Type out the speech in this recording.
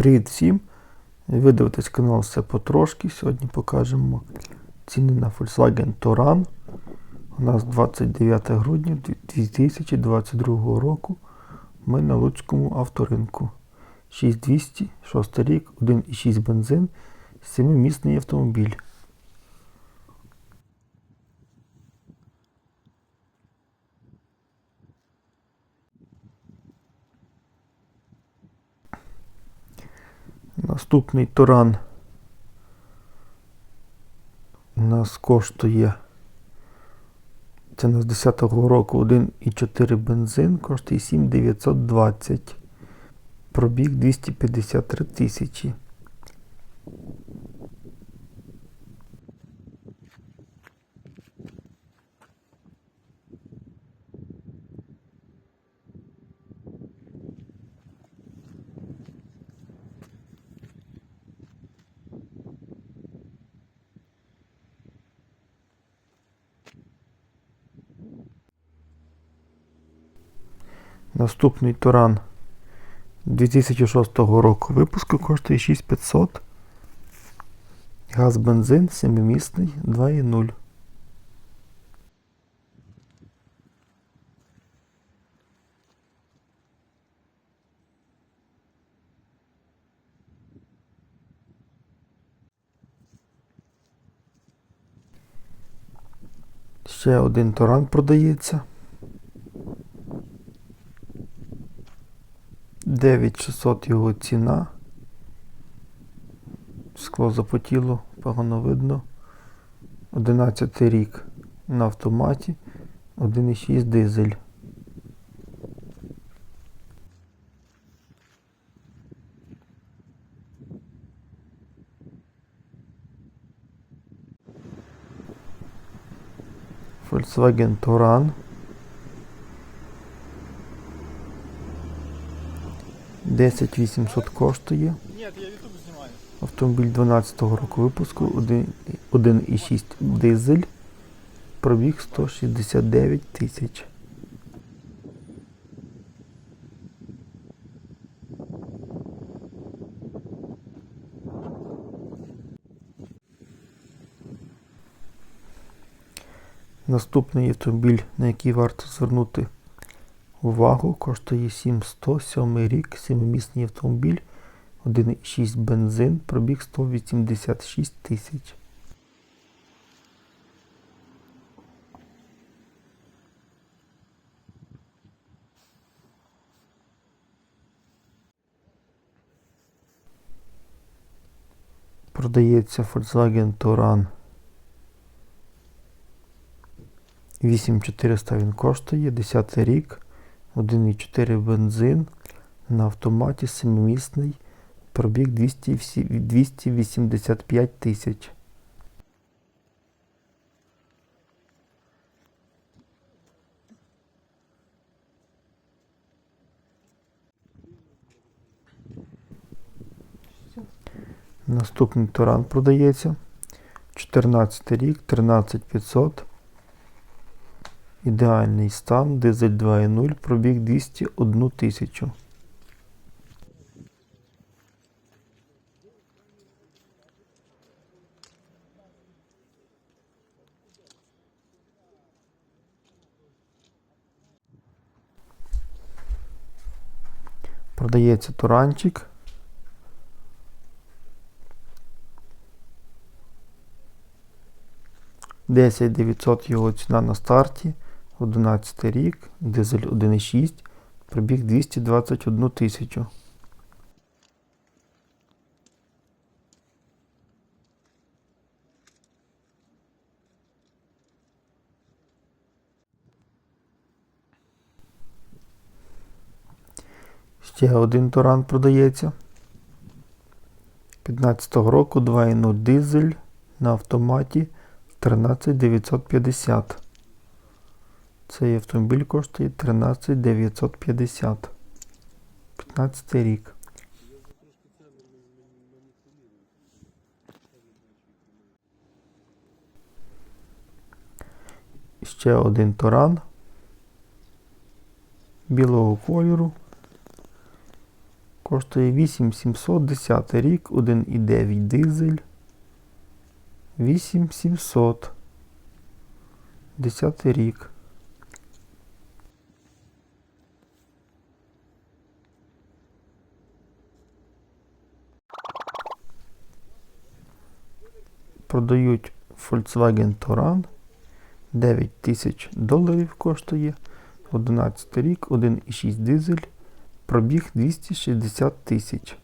Привіт всім! Ви дивитесь канал все потрошки. Сьогодні покажемо ціни на Volkswagen Touran. У нас 29 грудня 2022 року. Ми на Луцькому авторинку. 6200, 6 рік, 1,6 бензин, 7-місний автомобіль. Наступний Туран у нас коштує. Це у нас 10-го року 1,4 бензин, коштує 7,920. Пробіг 253 тисячі. Наступний Туран 2006 року випуску коштує 6500. Газ бензин 7-місний 2,0. Ще один Туран продається. 9600 його ціна. Скло запотіло, погано видно. 11 рік на автоматі. 1,6 дизель. Volkswagen Touran. 10 800 коштує. Автомобіль 12-го року випуску, 1 1,6 дизель, пробіг 169 тисяч. Наступний автомобіль, на який варто звернути увагу, коштує 7100, 7 рік, 7-місний автомобіль. 1,6 бензин, пробіг 186 тисяч. Продається Volkswagen Touran. 8400 він коштує, 10 рік, 1,4 бензин, на автоматі 7-місний. Пробіг 200, всі- 285 тисяч. Наступний Туран продається. 14 рік, 13500. Ідеальний стан, дизель 2.0, пробіг 201 тисячу. Продається туранчик. Десять 900 його ціна на старті. 11 рік, дизель 1,6, пробіг 221 тисячу. Ще один Туран продається. 15-го року 2.0 дизель на автоматі 13950. Цей автомобіль коштує 13950. 15 рік. Ще один Туран білого кольору. Коштує 8700, 10 рік, 1,9 дизель. 8700. 10 рік. Продають Volkswagen Touran. 9 тисяч доларів коштує. 11 рік, 1,6 дизель. Пробіг 260 тисяч.